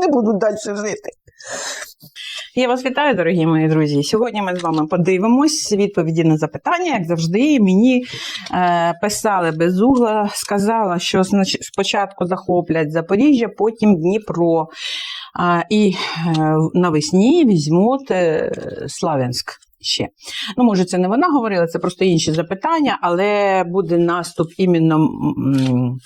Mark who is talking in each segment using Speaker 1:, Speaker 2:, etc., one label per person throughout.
Speaker 1: не будуть далі жити.
Speaker 2: Я вас вітаю, дорогі мої друзі. Сьогодні ми з вами подивимось відповіді на запитання. Як завжди, мені е, писали без угла, сказала, що спочатку захоплять Запоріжжя, потім Дніпро. А, і е, навесні візьмуть е, Славянськ ще. Ну, може, це не вона говорила, це просто інші запитання, але буде наступ іменно. м,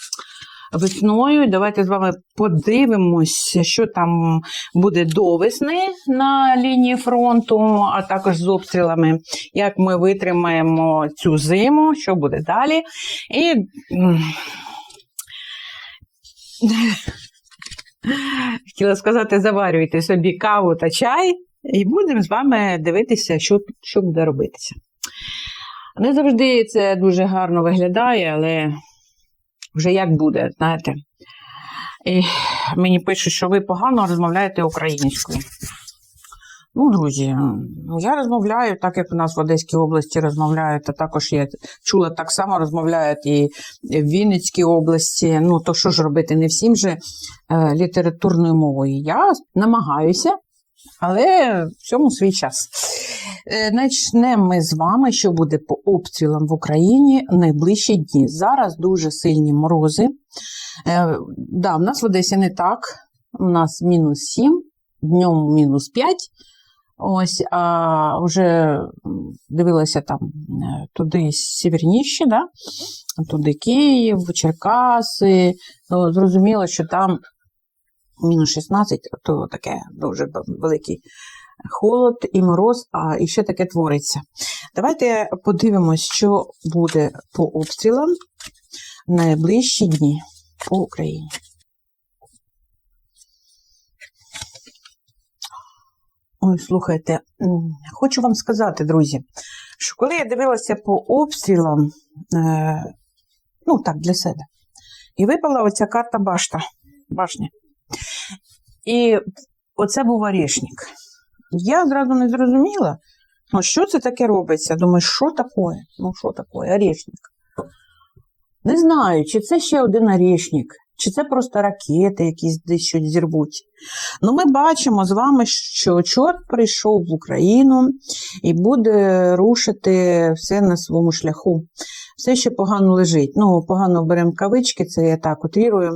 Speaker 2: Весною давайте з вами подивимось, що там буде до весни на лінії фронту, а також з обстрілами, як ми витримаємо цю зиму, що буде далі. І хотіла сказати, заварюйте собі каву та чай, і будемо з вами дивитися, що, що буде робитися. Не завжди це дуже гарно виглядає, але вже як буде, знаєте. І мені пишуть, що ви погано розмовляєте українською. Ну, друзі, я розмовляю так, як у нас в Одеській області розмовляють, а також я чула, так само розмовляють і в Вінницькій області. Ну, то що ж робити, не всім же е, літературною мовою. Я намагаюся, але в цьому свій час. Е, Начнемо ми з вами, що буде по обстрілам в Україні найближчі дні. Зараз дуже сильні морози. Е, да, в нас в Одесі не так. У нас мінус 7, днем мінус 5. Ось, а вже дивилася там е, туди северніше, да? туди Київ, Черкаси. Ну, зрозуміло, що там мінус 16, то таке дуже великий холод і мороз, а і ще таке твориться. Давайте подивимось, що буде по обстрілам в найближчі дні по Україні. Ой, слухайте, хочу вам сказати, друзі, що коли я дивилася по обстрілам, е, ну так, для себе, і випала оця карта башта, башня. І оце був орешник. Я зразу не зрозуміла, ну що це таке робиться. Думаю, що таке? Ну, що таке? Орешник. Не знаю, чи це ще один орешник, чи це просто ракети, якісь десь щось зірвуть. Ну, ми бачимо з вами, що чорт прийшов в Україну і буде рушити все на своєму шляху. Все ще погано лежить. Ну, погано беремо кавички, це я так утрірую.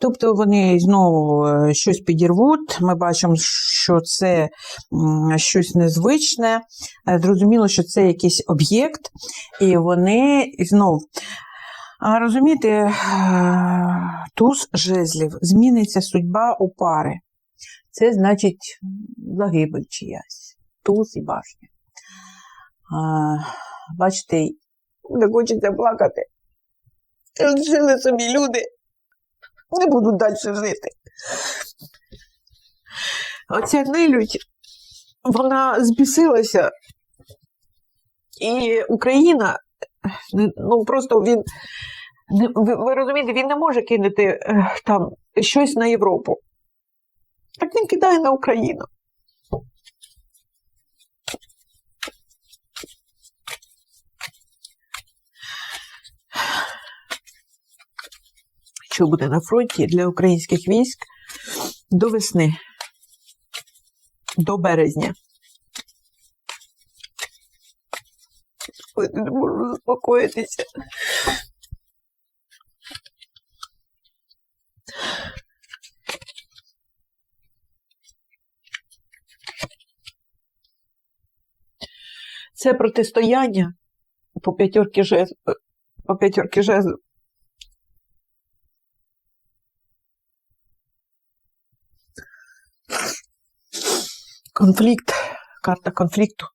Speaker 2: Тобто вони знову е, щось підірвуть. Ми бачимо, що це щось незвичне. Е, Зрозуміло, що це якийсь об'єкт, і вони знов. А розумієте, е, туз жезлів, зміниться судьба у пари. Це значить загибель чиясь, туз і башня. Бачите,
Speaker 1: Не хочеться плакати. Жили собі люди, не будуть далі жити. Оця нелюдь, вона збісилася. І Україна, ну просто він, ви, розумієте, він не може кинути е, там щось на Європу. Так він кидає на Україну. Що буде на фронті для українських військ до весни, до березня. Ой, Не можу заспокоїтися. Це протистояння по п'ятерки жезл, по п'ятерки жезл. Конфлікт, карта конфлікту.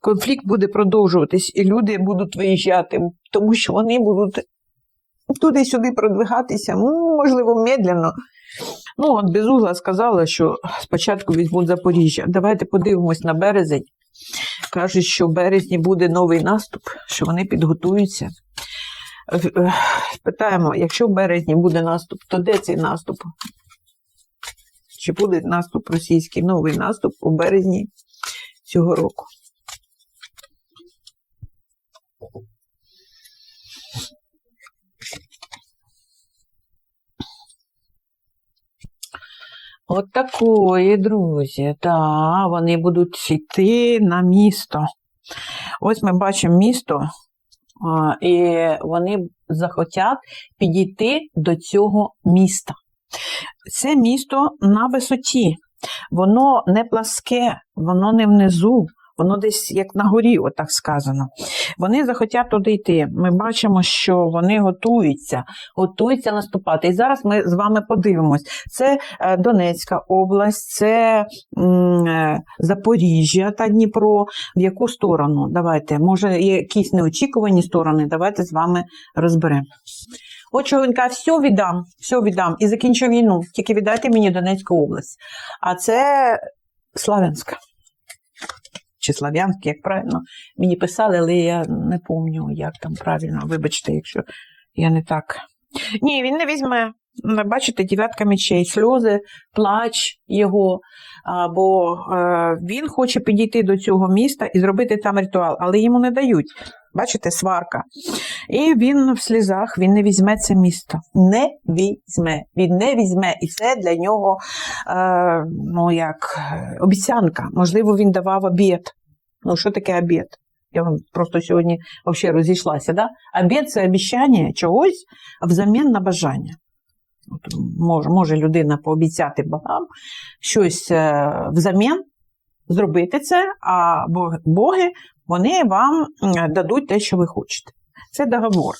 Speaker 1: Конфлікт буде продовжуватись, і люди будуть виїжджати, тому що вони будуть туди-сюди продвигатися, ну, можливо, медленно. Ну, от Безугла сказала, що спочатку візьмуть Запоріжжя. Давайте подивимось на березень. Кажуть, що в березні буде новий наступ, що вони підготуються. Е, Питаємо, якщо в березні буде наступ, то де цей наступ? Чи буде наступ російський, новий наступ у березні цього року? От такої, друзі. Да, вони будуть йти на місто. Ось ми бачимо місто, і вони захотять підійти до цього міста. Це місто на висоті. Воно не пласке, воно не внизу, воно десь як на горі, отак сказано. Вони захотять туди йти. Ми бачимо, що вони готуються, готуються наступати. І зараз ми з вами подивимось. Це е, Донецька область, це е, Запоріжжя та Дніпро. В яку сторону? Давайте, може, якісь неочікувані сторони. Давайте з вами розберемо. От чоловіка, все віддам, все віддам і закінчу війну. Тільки віддайте мені Донецьку область. А це Славянська. Чи Слав'янськ, як правильно. Мені писали, але я не пам'ятаю, як там правильно. Вибачте, якщо я не так. Ні, він не візьме. Бачите, дев'ятка мечей, сльози, плач його. Бо е, він хоче підійти до цього міста і зробити там ритуал, але йому не дають. Бачите, сварка. І він в слізах, він не візьме це місто. Не візьме. Він не візьме. І це для нього е, ну, як, е, обіцянка. Можливо, він давав обід. Ну, що таке обід? Я вам просто сьогодні взагалі розійшлася. Да? Обід це обіцяння чогось взамін на бажання. От, може, може людина пообіцяти богам щось е, взамін, зробити це, а боги вони вам дадуть те, що ви хочете. Це договор.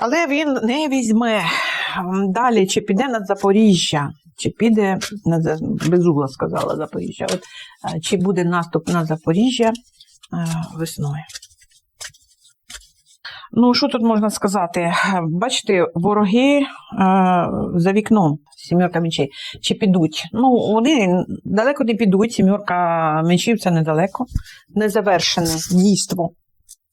Speaker 1: Але він не візьме. Далі, чи піде на Запоріжжя, чи піде на Безугла сказала Запоріжжя. От, чи буде наступ на Запоріжжя е, весною. Ну, що тут можна сказати? Е, Бачите, вороги е, за вікном, сімерка мечей, чи підуть? Ну, вони далеко не підуть, сімерка мечів це недалеко, незавершене дійство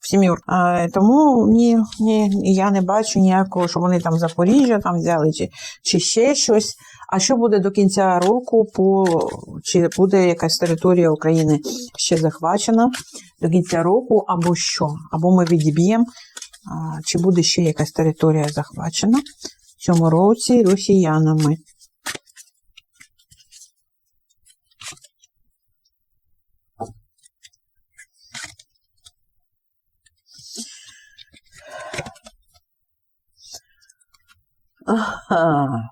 Speaker 1: в. А, тому ні, ні, я не бачу ніякого, що вони там Запоріжжя там взяли, чи, чи ще щось. А що буде до кінця року, по, чи буде якась територія України ще захвачена до кінця року, або що? Або ми відіб'ємо, чи буде ще якась територія захвачена в цьому році росіянами. Ага.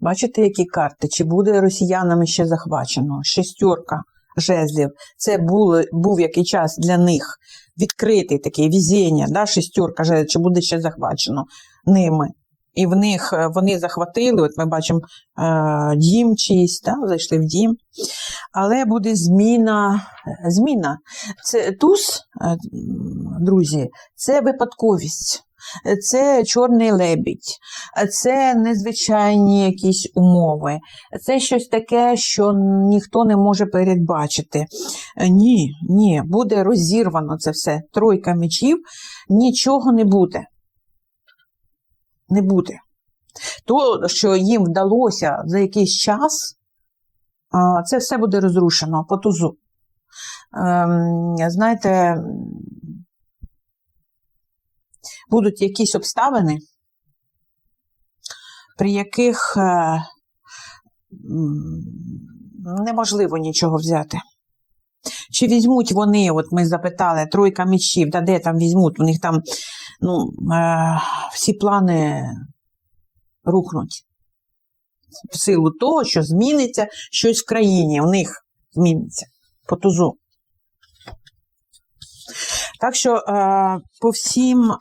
Speaker 1: Бачите, які карти? Чи буде росіянами ще захвачено? Шестерка жезлів. Це було, був який час для них відкритий такий візіння, да? шестерка жезлів, чи буде ще захвачено ними. І в них е, вони захватили, от ми бачимо е, дім чийсь, да? зайшли в дім. Але буде зміна. зміна. Це туз, е, друзі, це випадковість. Це чорний лебідь, це незвичайні якісь умови, це щось таке, що ніхто не може передбачити. Ні, ні, буде розірвано це все. Тройка мечів, нічого не буде. Не буде. То, що їм вдалося за якийсь час, це все буде розрушено по тузу. Ем, Знаєте, будуть якісь обставини, при яких е, неможливо нічого взяти. Чи візьмуть вони, от ми запитали, тройка мечів, да де там візьмуть, у них там ну, е, всі плани рухнуть. В силу того, що зміниться щось в країні, у них зміниться по тузу. Так що е, по всім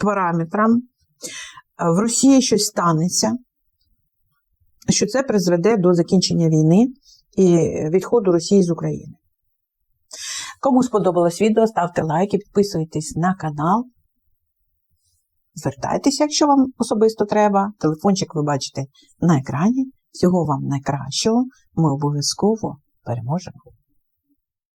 Speaker 1: параметрам е, в Росії щось станеться, що це призведе до закінчення війни і відходу Росії з України. Кому сподобалось відео, ставте лайки, підписуйтесь на канал. Звертайтеся, якщо вам особисто треба. Телефончик ви бачите на екрані. Всього вам найкращого. Ми обов'язково переможемо.